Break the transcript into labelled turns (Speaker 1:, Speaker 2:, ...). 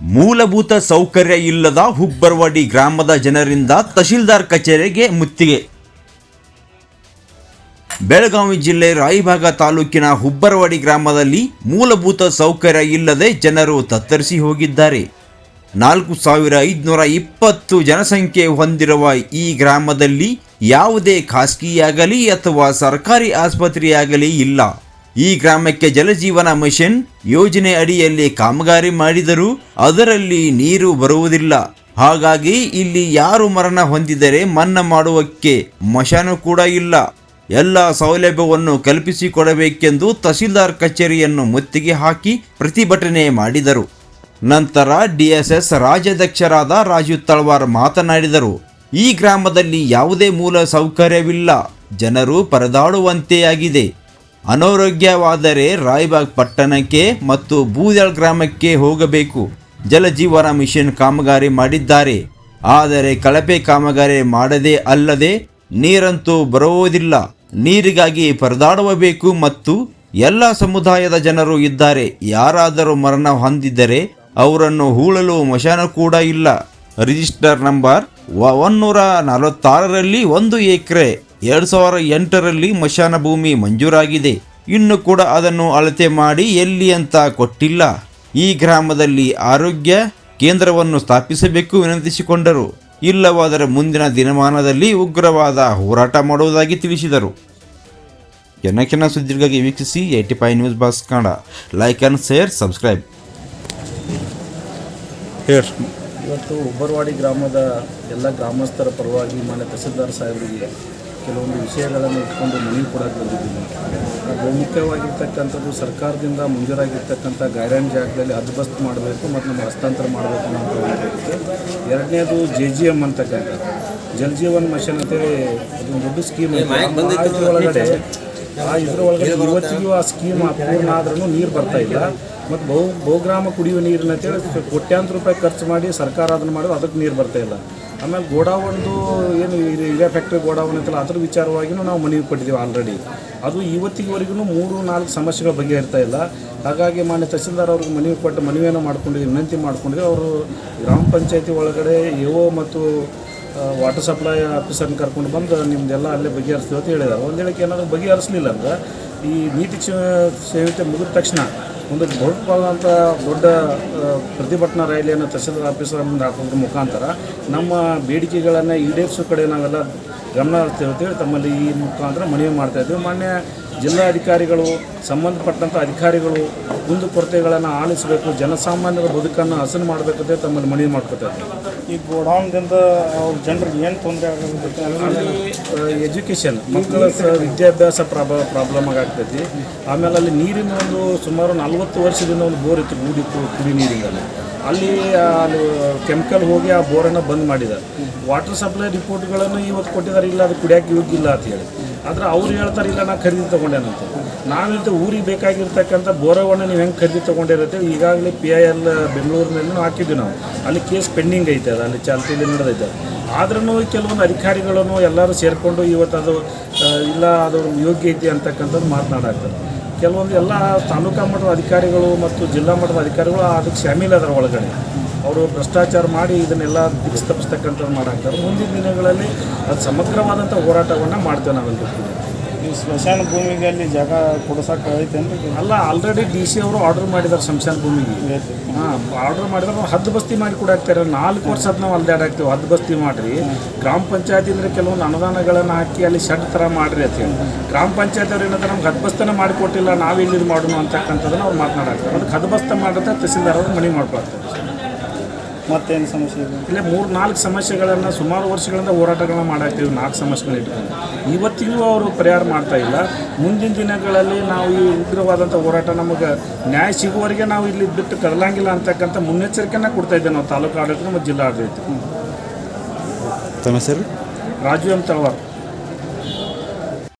Speaker 1: ಮೂಲಭೂತ ಸೌಕರ್ಯ ಇಲ್ಲದ ಹುಬ್ಬರ್ವಾಡಿ ಗ್ರಾಮದ ಜನರಿಂದ ತಹಶೀಲ್ದಾರ್ ಕಚೇರಿಗೆ ಮುತ್ತಿಗೆ. ಬೆಳಗಾವಿ ಜಿಲ್ಲೆ ರಾಯಭಾಗ ತಾಲೂಕಿನ ಹುಬ್ಬರವಾಡಿ ಗ್ರಾಮದಲ್ಲಿ ಮೂಲಭೂತ ಸೌಕರ್ಯ ಇಲ್ಲದೆ ಜನರು ತತ್ತರಿಸಿ ಹೋಗಿದ್ದಾರೆ. ನಾಲ್ಕು ಸಾವಿರ ಐದುನೂರ ಇಪ್ಪತ್ತು ಜನಸಂಖ್ಯೆ ಹೊಂದಿರುವ ಈ ಗ್ರಾಮದಲ್ಲಿ ಯಾವುದೇ ಖಾಸಗಿಯಾಗಲಿ ಅಥವಾ ಸರ್ಕಾರಿ ಆಸ್ಪತ್ರೆಯಾಗಲಿ ಇಲ್ಲ. ಈ ಗ್ರಾಮಕ್ಕೆ ಜಲಜೀವನ ಮಿಷನ್ ಯೋಜನೆ ಅಡಿಯಲ್ಲಿ ಕಾಮಗಾರಿ ಮಾಡಿದರೂ ಅದರಲ್ಲಿ ನೀರು ಬರುವುದಿಲ್ಲ. ಹಾಗಾಗಿ ಇಲ್ಲಿ ಯಾರು ಮರಣ ಹೊಂದಿದರೆ ಮನ್ನಾ ಮಾಡುವಕ್ಕೆ ಮಶಾನು ಕೂಡ ಇಲ್ಲ. ಎಲ್ಲ ಸೌಲಭ್ಯವನ್ನು ಕಲ್ಪಿಸಿಕೊಡಬೇಕೆಂದು ತಹಸೀಲ್ದಾರ್ ಕಚೇರಿಯನ್ನು ಮುತ್ತಿಗೆ ಹಾಕಿ ಪ್ರತಿಭಟನೆ ಮಾಡಿದರು. ನಂತರ ಡಿಎಸ್ಎಸ್ ರಾಜ್ಯಾಧ್ಯಕ್ಷರಾದ ರಾಜು ತಳವಾರ್ ಮಾತನಾಡಿದರು, ಈ ಗ್ರಾಮದಲ್ಲಿ ಯಾವುದೇ ಮೂಲ ಸೌಕರ್ಯವಿಲ್ಲ. ಜನರು ಪರದಾಡುವಂತೆಯಾಗಿದೆ. ಅನಾರೋಗ್ಯವಾದರೆ ರಾಯ್ಬಾಗ್ ಪಟ್ಟಣಕ್ಕೆ ಮತ್ತು ಬೂದಳ್ ಗ್ರಾಮಕ್ಕೆ ಹೋಗಬೇಕು. ಜಲಜೀವನ ಮಿಷನ್ ಕಾಮಗಾರಿ ಮಾಡಿದ್ದಾರೆ. ಆದರೆ ಕಳಪೆ ಕಾಮಗಾರಿ ಮಾಡದೇ ಅಲ್ಲದೆ ನೀರಂತೂ ಬರುವುದಿಲ್ಲ. ನೀರಿಗಾಗಿ ಪರದಾಡುವಬೇಕು ಮತ್ತು ಎಲ್ಲ ಸಮುದಾಯದ ಜನರು ಇದ್ದಾರೆ. ಯಾರಾದರೂ ಮರಣ ಹೊಂದಿದ್ದರೆ ಅವರನ್ನು ಹೂಳಲು ಮಶಾನ ಕೂಡ ಇಲ್ಲ. ರಿಜಿಸ್ಟರ್ ನಂಬರ್ ಒನ್ನೂರ ನಲವತ್ತಾರರಲ್ಲಿ ಒಂದು ಎಕರೆ, ಎರಡು ಸಾವಿರ ಎಂಟರಲ್ಲಿ ಮಶಾನ ಭೂಮಿ ಮಂಜೂರಾಗಿದೆ. ಇನ್ನು ಕೂಡ ಅದನ್ನು ಅಳತೆ ಮಾಡಿ ಎಲ್ಲಿ ಅಂತ ಕೊಟ್ಟಿಲ್ಲ. ಈ ಗ್ರಾಮದಲ್ಲಿ ಆರೋಗ್ಯ ಕೇಂದ್ರವನ್ನು ಸ್ಥಾಪಿಸಬೇಕು ವಿನಂತಿಸಿಕೊಂಡರು. ಇಲ್ಲವಾದರೆ ಮುಂದಿನ ದಿನಮಾನದಲ್ಲಿ ಉಗ್ರವಾದ ಹೋರಾಟ ಮಾಡುವುದಾಗಿ ತಿಳಿಸಿದರು. ಜನಕಿನ ಸುದ್ದಿಗಾಗಿ ವೀಕ್ಷಿಸಿ AT five news boss Kannada like and share subscribe
Speaker 2: ಇವತ್ತು ಉಬ್ಬರವಾಡಿ ಗ್ರಾಮದ ಎಲ್ಲ ಗ್ರಾಮಸ್ಥರ ಪರವಾಗಿ ಮಾನ್ಯ ತಹಸೀಲ್ದಾರ್ ಸಾಹೇಬರಿಗೆ ಕೆಲವೊಂದು ವಿಷಯಗಳನ್ನು ಇಟ್ಕೊಂಡು ಮನವಿ ಕೊಡೋಕೆ ಬಂದಿದ್ದೀನಿ ಬಹುಮುಖ್ಯವಾಗಿರ್ತಕ್ಕಂಥದ್ದು ಸರ್ಕಾರದಿಂದ ಮಂಜೂರಾಗಿರ್ತಕ್ಕಂಥ ಗೈಡ್ಲೈನ್ ಜಾಗದಲ್ಲಿ ಹದ್ಬಸ್ತ್ ಮಾಡಬೇಕು ಮತ್ತು ನಮ್ಮ ಹಸ್ತಾಂತರ ಮಾಡಬೇಕು ಅನ್ನೋ ಒಂದು ಎರಡನೇದು ಜೆ ಜಿ ಎಂ ಅಂತಕ್ಕಂಥ ಜಲ್ ಜೀವನ್ ಮಿಷನ್ ಅಂತೇಳಿ ಅದೊಂದು ದೊಡ್ಡ ಸ್ಕೀಮ್ ಒಳಗಡೆ ಆ ಇದ್ರ ಒಳಗಡೆ ಇವತ್ತಿಗೂ ಆ ಸ್ಕೀಮ್ ಅಪೂರ್ಣ ಆದ್ರೂ ನೀರು ಬರ್ತಾ ಇಲ್ಲ. ಮತ್ತು ಬಹು ಬಹುಗ್ರಾಮ ಕುಡಿಯುವ ನೀರನ್ನ ಅಂತೇಳಿ ಕೋಟ್ಯಾಂತರ ರೂಪಾಯಿ ಖರ್ಚು ಮಾಡಿ ಸರ್ಕಾರ ಅದನ್ನು ಮಾಡೋದು ಅದಕ್ಕೆ ನೀರು ಬರ್ತಾ ಇಲ್ಲ. ಆಮೇಲೆ ಗೋಡಾವಣದು ಏನು ಇದು ಫ್ಯಾಕ್ಟ್ರಿ ಗೋಡಾವಣ ಅಂತಲ್ಲ ಅದ್ರ ವಿಚಾರವಾಗಿಯೂ ನಾವು ಮನವಿ ಕೊಟ್ಟಿದ್ದೀವಿ ಆಲ್ರೆಡಿ ಅದು ಇವತ್ತಿಗವರೆಗೂ ಮೂರು, ನಾಲ್ಕು ಸಮಸ್ಯೆಗಳ ಬಗ್ಗೆ ಇರ್ತಾ ಇಲ್ಲ. ಹಾಗಾಗಿ ಮಾನ್ಯ ತಹಸೀಲ್ದಾರ್ ಅವ್ರಿಗೆ ಮನವಿ ಕೊಟ್ಟು ಮನವಿಯನ್ನು ಮಾಡ್ಕೊಂಡಿದ್ದೀವಿ, ವಿನಂತಿ ಮಾಡ್ಕೊಂಡಿದ್ದೀವಿ. ಅವರು ಗ್ರಾಮ ಪಂಚಾಯತಿ ಒಳಗಡೆ ಎ ಮತ್ತು ವಾಟರ್ ಸಪ್ಲೈ ಆಫೀಸರ್ನ ಕರ್ಕೊಂಡು ಬಂದು ನಿಮ್ದೆಲ್ಲ ಅಲ್ಲೇ ಬಗೆಹರಿಸ್ತೀವಿ ಅಂತ ಹೇಳಿದ್ದಾರೆ. ಒಂದು ಹೇಳಕ್ಕೆ ಏನಾದರೂ ಬಗೆಹರಿಸಲಿಲ್ಲ ಅಂದ್ರೆ ಈ ನೀತಿ ಸಂಹಿತೆ ಮುಗಿದ ತಕ್ಷಣ ಒಂದು ದೊಡ್ಡವಾದಂಥ ದೊಡ್ಡ ಪ್ರತಿಭಟನಾ ರ್ಯಾಲಿಯನ್ನು ತಹಸೀಲ್ದಾರ್ ಆಫೀಸರ್ ಮುಂದೆ ಹಾಕೋದ್ರ ಮುಖಾಂತರ ನಮ್ಮ ಬೇಡಿಕೆಗಳನ್ನು ಈಡೇರಿಸೋ ಕಡೆ ನಾವೆಲ್ಲ ಗಮನ ಹರಿಸ್ತೇವೆ ತಮ್ಮಲ್ಲಿ ಈ ಮುಖಾಂತರ ಮನವಿ ಮಾಡ್ತಾ ಇದ್ದೀವಿ ಮಾನ್ಯ ಜಿಲ್ಲಾಧಿಕಾರಿಗಳು ಸಂಬಂಧಪಟ್ಟಂಥ ಅಧಿಕಾರಿಗಳು ಕುಂದು ಕೊರತೆಗಳನ್ನು ಆಲಿಸಬೇಕು ಜನಸಾಮಾನ್ಯರ ಬದುಕನ್ನು ಹಸನು ಮಾಡಬೇಕಂತ ತಮ್ಮಲ್ಲಿ ಮನವಿ ಮಾಡ್ಕೊತಾ ಇದ್ದೀವಿ
Speaker 3: ಈ ಗೋಡೌನ್ದಿಂದ ಅವ್ರ ಜನರಿಗೆ ಏನು ತೊಂದರೆ
Speaker 2: ಎಜುಕೇಷನ್ ಮಕ್ಕಳ ವಿದ್ಯಾಭ್ಯಾಸ ಪ್ರಾಬ ಪ್ರಾಬ್ಲಮ್ ಆಗ್ತೈತಿ ಆಮೇಲೆ ಅಲ್ಲಿ ನೀರಿನ ಒಂದು ಸುಮಾರು ನಲ್ವತ್ತು ವರ್ಷದಿಂದ ಒಂದು ಬೋರ್ ಇತ್ತು ಗುಡಿ ಕು- ಕುಡಿ ನೀರಿನಲ್ಲಿ ಅಲ್ಲಿ ಅಲ್ಲಿ ಕೆಮಿಕಲ್ ಹೋಗಿ ಆ ಬೋರನ್ನು ಬಂದ್ ಮಾಡಿದ್ದಾರೆ. ವಾಟರ್ ಸಪ್ಲೈ ರಿಪೋರ್ಟ್ಗಳನ್ನು ಇವತ್ತು ಕೊಟ್ಟಿದ್ದಾರೆ, ಇಲ್ಲ ಅದು ಕುಡಿಯೋಕೆ ಯೋಗ್ಯ ಇಲ್ಲ ಅಂತ ಹೇಳಿ. ಆದ್ರೆ ಅವ್ರು ಹೇಳ್ತಾರೆ, ಇಲ್ಲ ನಾ ಖರೀದಿ ತೊಗೊಂಡೇನಂತ ನಾವಿಂತ ಊರಿಗೆ ಬೇಕಾಗಿರ್ತಕ್ಕಂಥ ಬೋರವನ್ನು ನೀವು ಹೆಂಗೆ ಖರೀದಿ ತೊಗೊಂಡಿರುತ್ತೆ ಈಗಾಗಲೇ ಪಿ ಐ ಎಲ್ ಬೆಂಗಳೂರಿನಲ್ಲಿ ಹಾಕಿದ್ವಿ ನಾವು. ಅಲ್ಲಿ ಕೇಸ್ ಪೆಂಡಿಂಗ್ ಐತೆ ಅದು, ಅಲ್ಲಿ ಚಾಲ್ತಿಯಲ್ಲಿ ನಡೆದೈತೆ ಆದ್ರೂ ಕೆಲವೊಂದು ಅಧಿಕಾರಿಗಳನ್ನು ಎಲ್ಲರೂ ಸೇರಿಕೊಂಡು ಇವತ್ತು ಅದು ಇಲ್ಲ, ಅದು ಯೋಗ್ಯ ಐತಿ ಅಂತಕ್ಕಂಥದ್ದು ಮಾತನಾಡಾಗ್ತದೆ ಕೆಲವೊಂದು ಎಲ್ಲ ತಾಲೂಕಾ ಮಟ್ಟದ ಅಧಿಕಾರಿಗಳು ಮತ್ತು ಜಿಲ್ಲಾ ಮಟ್ಟದ ಅಧಿಕಾರಿಗಳು ಅದಕ್ಕೆ ಶಾಮೀಲ್ ಅದರ ಒಳಗಡೆ ಅವರು ಭ್ರಷ್ಟಾಚಾರ ಮಾಡಿ ಇದನ್ನೆಲ್ಲ ದಿಕ್ಸ್ ತಪ್ಪಿಸ್ತಕ್ಕಂಥದ್ದು ಮಾಡಾಕ್ತಾರೆ ಮುಂದಿನ ದಿನಗಳಲ್ಲಿ ಅದು ಸಮಗ್ರವಾದಂಥ ಹೋರಾಟವನ್ನು ಮಾಡ್ತೇವೆ ನಾವೆಲ್ಲರೂ.
Speaker 3: ಈ ಸ್ಮಶಾನ ಭೂಮಿಗೆ ಅಲ್ಲಿ ಜಾಗ ಕೊಡ್ಸಕ್ಕೆ ಐತೇನ್ರಿ
Speaker 2: ಅಲ್ಲ ಆಲ್ರೆಡಿ ಡಿ ಸಿ ಅವರು ಆರ್ಡರ್ ಮಾಡಿದ್ದಾರೆ ಸ್ಮಶಾನ ಭೂಮಿಗೆ. ಹಾಂ ಆರ್ಡರ್ ಮಾಡಿದ್ರೆ ನಾವು ಹದ್ದು ಬಸ್ತಿ ಮಾಡಿ ಕೊಡಾಕ್ತಾರೆ ನಾಲ್ಕು ವರ್ಷ ಅದು ನಾವು ಅಲ್ದಾಡಾಕ್ತೀವಿ ಹದ್ದು ಬಸ್ತಿ ಮಾಡಿರಿ. ಗ್ರಾಮ ಪಂಚಾಯತಿ ಅಂದರೆ ಕೆಲವೊಂದು ಅನುದಾನಗಳನ್ನು ಹಾಕಿ ಅಲ್ಲಿ ಶೆಡ್ ಥರ ಮಾಡಿರಿ ಅಂತ ಹೇಳಿ. ಗ್ರಾಮ ಪಂಚಾಯತ್ ಅವ್ರು ಏನಂದ್ರೆ ನಮ್ಗೆ ಹದ್ಬಸ್ತನ ಮಾಡಿಕೊಟ್ಟಿಲ್ಲ ನಾವು ಇಲ್ಲಿ ಮಾಡೋಣ ಅಂತಕ್ಕಂಥದ್ದನ್ನು ಅವ್ರು ಮಾತನಾಡಾಕ್ತಾರೆ ಅದಕ್ಕೆ ಹದ್ಬಸ್ತ ಮಾಡಿದ್ರೆ ತಹಸೀಲ್ದಾರ್ ಅವರು ಮನೆ ಮಾಡ್ಕೊಳ್ತಾರೆ.
Speaker 3: ಮತ್ತೇನು ಸಮಸ್ಯೆ ಇದೆ
Speaker 2: ಇಲ್ಲೇ ಮೂರು ನಾಲ್ಕು ಸಮಸ್ಯೆಗಳನ್ನು ಸುಮಾರು ವರ್ಷಗಳಿಂದ ಹೋರಾಟಗಳನ್ನ ಮಾಡಾಕ್ತೀವಿ ನಾಲ್ಕು ಸಮಸ್ಯೆಗಳನ್ನ ಇಟ್ಕೊಂಡು. ಇವತ್ತಿಗೂ ಅವರು ಪರಿಹಾರ ಮಾಡ್ತಾ ಇಲ್ಲ. ಮುಂದಿನ ದಿನಗಳಲ್ಲಿ ನಾವು ಈ ಉಗ್ರವಾದಂಥ ಹೋರಾಟ ನಮಗೆ ನ್ಯಾಯ ಸಿಗುವವರೆಗೆ ನಾವು ಇಲ್ಲಿ ಬಿಟ್ಟು ಕದಲಂಗಿಲ್ಲ ಅಂತಕ್ಕಂಥ ಮುನ್ನೆಚ್ಚರಿಕೆನ ಕೊಡ್ತಾ ಇದ್ದೇವೆ ನಾವು ತಾಲೂಕು ಆಡಳಿತ ಮತ್ತು ಜಿಲ್ಲಾ ಆಡಳಿತ
Speaker 1: ತಮ್ಮ ಹೆಸರು?
Speaker 2: ರಾಜು ಎಂ ತಳವಾರ್.